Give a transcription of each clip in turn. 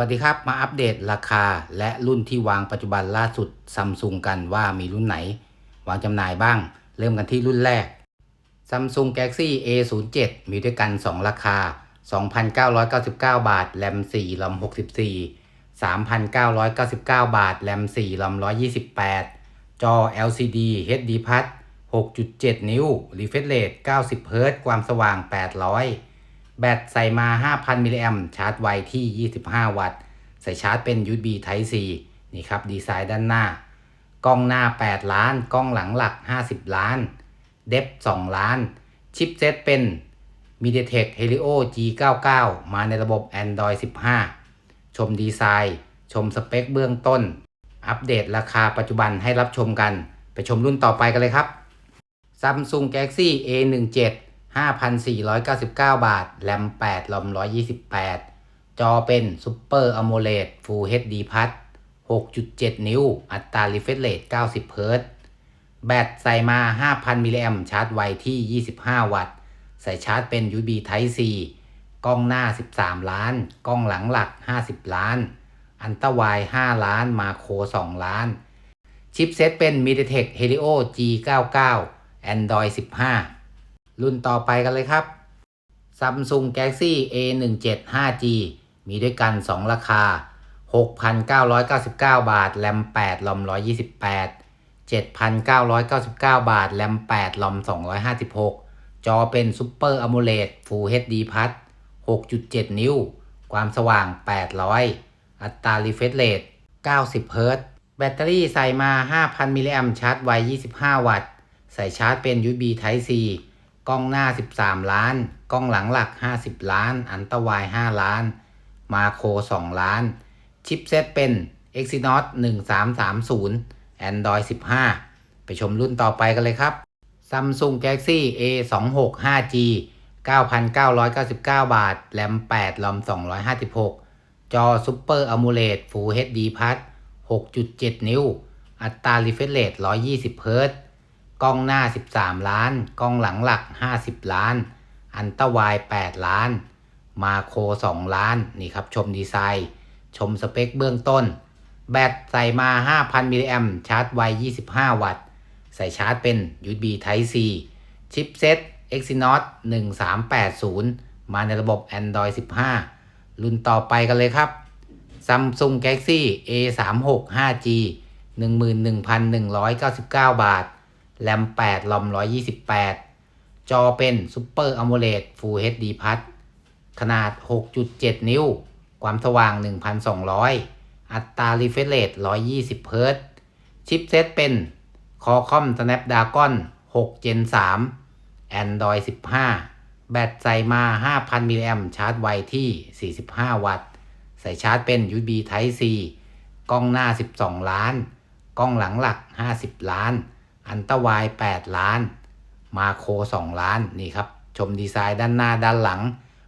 วัสดีครับ มาอัปเดตราคาและรุ่นที่วางปัจจุบันล่าสุดซัมซุงกันว่ามีรุ่นไหน วางจำหน่ายบ้าง เริ่มกันที่รุ่นแรก Samsung Galaxy A07 มีด้วยกัน 2 ราคา 2,999 บาท แรม 4ลำ64 3,999 บาท แรม 4ลำ128 จอ LCD HD Plus 6.7 นิ้ว Refresh Rate 90 Hz ความสว่าง 800 แบตใส่มา 5,000 มิลลิแอมชาร์จไวที่ 25 วัตต์ ใส่ชาร์จเป็น USB Type C นี่ครับ ดีไซน์ด้านหน้า กล้องหน้า 8 ล้าน กล้องหลังหลัก 50 ล้าน เดฟ2 ล้าน ชิปเซตเป็น MediaTek Helio G99 มาในระบบ Android 15 ชมดีไซน์ ชมสเปคเบื้องต้น อัปเดตราคาปัจจุบันให้รับชมกัน ไปชมรุ่นต่อไปกันเลยครับ Samsung Galaxy A17 5,499 บาท แรม 8 ลอม 128 จอเป็น Super AMOLED Full HD Plus 6.7 นิ้ว อัตรา refresh rate 90 Hz แบตใส่มา 5,000 มิลลิแอมชาร์จไวที่ 25 วัตต์ ใส่ชาร์จเป็น USB Type C กล้องหน้า 13 ล้าน กล้องหลังหลัก 50 ล้าน อันตวาย 5 ล้าน มาโค 2 ล้าน ชิปเซตเป็น MediaTek Helio G99 Android 15 รุ่นต่อไปกันเลยครับ Samsung Galaxy A17 5G มีด้วยกัน 2 ราคา 6,999 บาท แรม 8 ลอม 128 7,999 บาท แรม 8 ลอม 256 จอเป็น Super AMOLED Full HD Plus 6.7 นิ้ว ความสว่าง 800 อัตรา refresh rate 90 Hz แบตเตอรี่ใส่มา 5,000 มิลลิแอมชาร์จไว 25 วัตต์ ใส่ชาร์จเป็น USB Type C กล้องหน้า 13 ล้าน กล้องหลังหลัก 50 ล้าน อันตวาย 5 ล้าน มาโคร2ล้าน ชิปเซตเป็น Exynos 1330 Android 15 ไปชมรุ่นต่อไปกันเลยครับ Samsung Galaxy A26 5G 9,999 บาท แรม 8 ลอม 256 จอ Super AMOLED Full HD Plus 6.7 นิ้ว อัตรา refresh rate 120 Hz กล้องหน้า 13 ล้าน กล้องหลังหลัก 50 ล้าน อันตวาย 8 ล้าน มาโค 2 ล้าน นี่ครับ ชมดีไซน์ ชมสเปคเบื้องต้น แบตใส่มา 5,000 มิลลิแอมชาร์จไว 25 วัตต์ ใส่ชาร์จเป็น USB Type C ชิปเซต Exynos 1380 มาในระบบ Android 15 รุ่นต่อไปกันเลยครับ Samsung Galaxy A36 5G 11,199 บาท แรม8ลอม128 จอเป็น Super AMOLED Full HD Plus ขนาด 6.7 นิ้ว ความสว่าง 1,200 อัตรา refresh rate 120 Hz ชิปเซตเป็น Qualcomm Snapdragon 6 Gen 3 Android 15 แบตใส่มา 5,000 มิลลิแอมชาร์จไวที่ 45 วัตต์ ใส่ชาร์จเป็น USB Type C กล้องหน้า 12 ล้าน กล้องหลังหลัก 50 ล้าน อันตวาย 8 ล้าน มาโค 2 ล้านนี่ครับ ชมดีไซน์ด้านหน้าด้านหลัง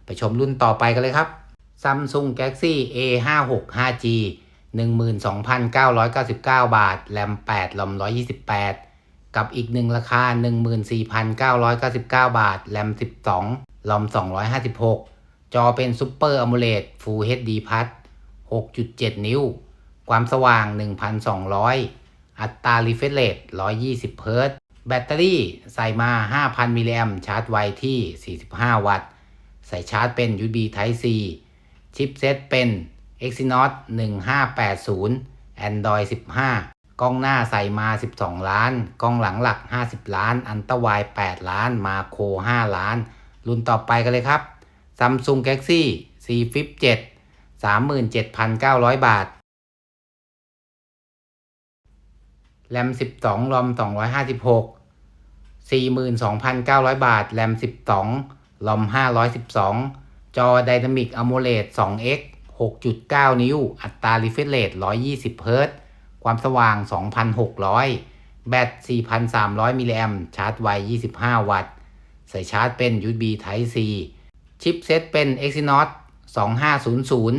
ไปชมรุ่นต่อไปกันเลยครับ Samsung Galaxy A56 5G 12,999 บาท แรม 8 ลอม 128 กับอีกหนึ่งราคา 14,999 บาท แรม 12 ลอม 256 จอเป็น Super AMOLED Full HD Plus 6.7 นิ้ว ความสว่าง 1,200 อัตรา refresh rate 120 Hz แบตเตอรี่ใส่มา 5,000 มิลลิแอมชาร์จไวที่ 45 วัตต์ ใส่ชาร์จเป็น USB Type C ชิปเซตเป็น Exynos 1580 Android 15 กล้องหน้าใส่มา 12 ล้าน กล้องหลังหลัก 50 ล้าน อันตวาย 8 ล้าน มาโค 5 ล้าน รุ่นต่อไปกันเลยครับ Samsung Galaxy C Flip 7 37,900 บาท แรม12รอม256 42,900บาท แรม12รอม512จอ Dynamic AMOLED 2X 6.9นิ้ว อัตรา refresh rate 120 Hz ความสว่าง2,600แบต 4,300 มิลลิแอมชาร์จไว 25 วัตต์ ใส่ชาร์จเป็น USB Type C ชิปเซตเป็น Exynos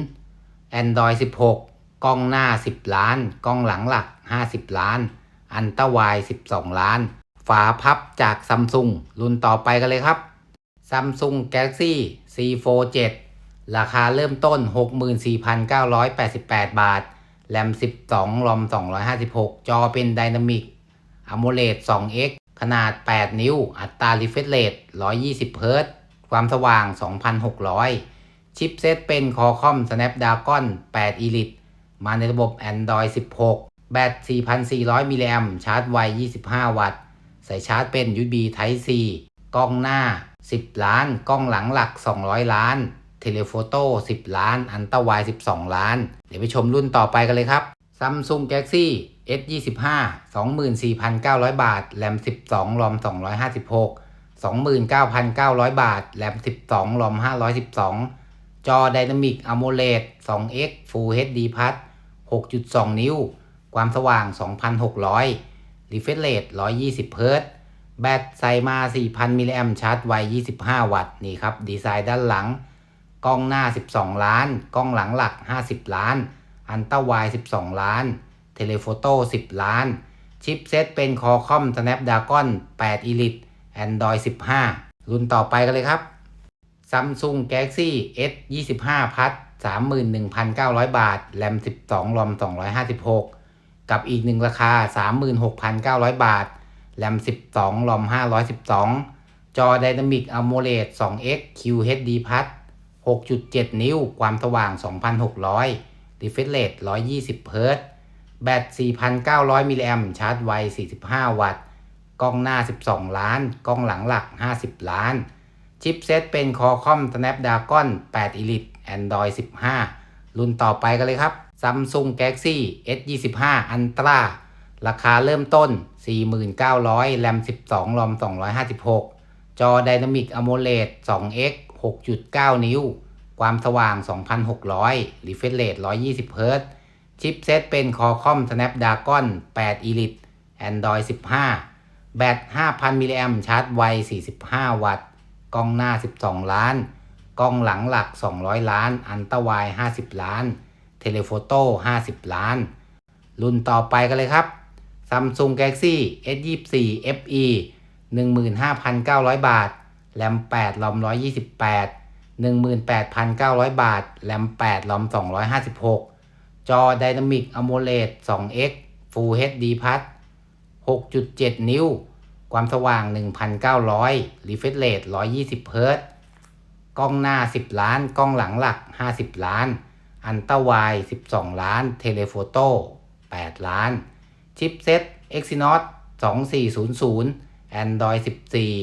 2500 Android 16 กล้องหน้า 10 ล้าน กล้องหลังหลัก 50 ล้าน อันตวาย12 ล้าน ฝาพับจากซัมซุงรุ่นต่อไปกันเลยครับ Samsung Galaxy C Fold 7ราคาเริ่มต้น 64,988 บาท แรม 12 รอม 256 จอเป็น Dynamic AMOLED 2X ขนาด 8 นิ้ว อัตรา refresh rate 120 เฮิรตซ์ความสว่าง 2,600 ชิปเซตเป็น Qualcomm Snapdragon 8 Elite มาในระบบ Android 16 แบต 4,400 มิลลิแอมชาร์จไว 25 วัตต์ ใส่ชาร์จเป็น USB Type C กล้องหน้า 10 ล้าน กล้องหลังหลัก 200 ล้าน เทเลโฟโต้ 10 ล้าน อันตราไว12 ล้าน เดี๋ยวไปชมรุ่นต่อไปกันเลยครับ Samsung Galaxy S25 24,900 บาท แรม 12 รอม 256 29,900 บาท แรม 12 รอม 512 จอ Dynamic AMOLED 2X Full HD Plus 6.2 นิ้ว ความสว่าง 2,600 Refresh Rate 120เฮิรตซ์แบตใส่มา 4,000 มิลลิแอมชาร์จไว 25 วัตต์ นี่ครับ ดีไซน์ด้านหลัง กล้องหน้า 12 ล้าน กล้องหลังหลัก 50 ล้าน อันต้าไว12 ล้าน เทเลโฟโต้ 10 ล้าน ชิปเซตเป็น Qualcomm Snapdragon 8 Elite Android 15 รุ่นต่อไปกันเลยครับ Samsung Galaxy S 25 Plus 31,900 บาท แรม 12 รอม 256 กับอีกหนึ่งราคา 36,900 บาท แรม 12 รอม 512 จอ Dynamic AMOLED 2X QHD Plus 6.7 นิ้ว ความสว่าง 2,600 Refresh Rate 120เฮิรตซ์แบต 4,900 มิลลิแอมชาร์จไว 45 วัตต์ กล้องหน้า 12 ล้าน กล้องหลังหลัก 50 ล้าน ชิปเซตเป็น Qualcomm Snapdragon 8 Elite Android 15 รุ่นต่อไปกันเลยครับ Samsung Galaxy S25 Ultra ราคาเริ่มต้น 4,900 แรม 12 รอม 256 จอ Dynamic AMOLED 2X 6.9 นิ้ว ความสว่าง 2,600 Refresh Rate 120เฮิรตชิปเซตเป็น Qualcomm Snapdragon 8 Elite Android 15 แบต 5,000 มิลลิแอมชาร์จไว 45 วัตต์ กล้องหน้า 12 ล้าน กล้องหลังหลัก 200 ล้าน อันตราไว50 ล้าน เทเลโฟโต้50 ล้าน รุ่นต่อไปกันเลยครับ Samsung Galaxy S24 FE 15,900 บาท แรม8รอม 128 18,900 บาท แรม8รอม 256 จอ Dynamic AMOLED 2X Full HD Plus 6.7 นิ้ว ความสว่าง 1,900 Refresh Rate 120เฮิรตกล้องหน้า 10 ล้าน กล้องหลังหลัก 50 ล้าน อันตราไว12 ล้าน เทเลโฟโต้8ล้าน ชิปเซ็ต Exynos 2400 Android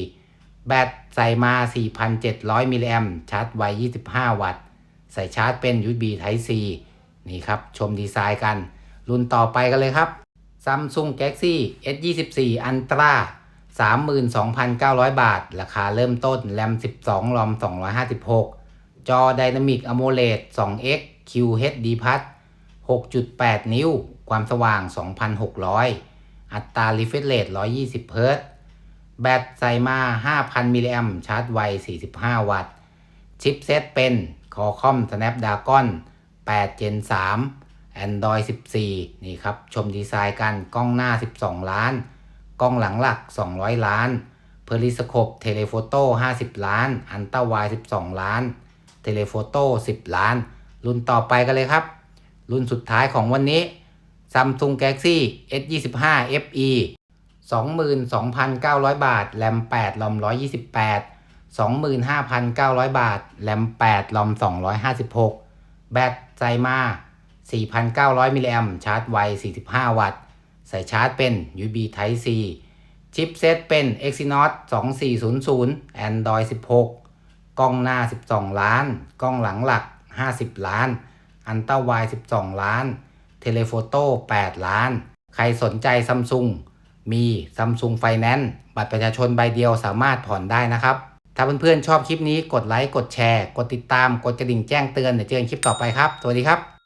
14 แบตใส่มา 4,700 มิลลิแอมชาร์จไว 25 วัตต์ ใส่ชาร์จเป็น USB Type C นี่ครับ ชมดีไซน์กัน รุ่นต่อไปกันเลยครับ Samsung Galaxy S24 Ultra 32,900 บาท ราคาเริ่มต้นแรม12รอม256 จอ Dynamic AMOLED 2X QHD Plus 6.8 นิ้ว ความสว่าง 2,600 อัตรา Refresh Rate 120 เฮิรตซ์แบตใส่มา 5,000 มิลลิแอมชาร์จไว 45 วัตต์ ชิปเซตเป็น Qualcomm Snapdragon 8 Gen 3 Android 14 นี่ครับ ชมดีไซน์กัน กล้องหน้า 12 ล้าน กล้องหลังหลัก 200 ล้าน เพลิสโคปเทเลโฟโต้ 50 ล้าน อันตราไว12 ล้าน เทเลโฟโต้ 10 ล้าน รุ่นต่อไปกันเลยครับ รุ่นสุดท้ายของวันนี้ Samsung Galaxy S25 FE 22,900 บาท แรม8รอม 128 25,900 บาท แรม8รอม 256 แบตใส่มา 4,900 มิลลิแอมชาร์จไว 45 วัตต์ ใส่ชาร์จเป็น USB Type C ชิปเซตเป็น Exynos 2400 Android 16 กล้องหน้า 12 ล้าน กล้องหลังหลัก 50 ล้าน อันต้าไว12 ล้าน เทเลโฟโต้8ล้าน ใครสนใจซัมซุงมีซัมซุงไฟแนนซ์บัตรประชาชนใบเดียวสามารถผ่อนได้นะครับ ถ้าเพื่อนๆชอบคลิปนี้กดไลค์ กดแชร์ กดติดตาม กดกระดิ่งแจ้งเตือนเดี๋ยวเจอกันคลิปต่อไปครับ สวัสดีครับ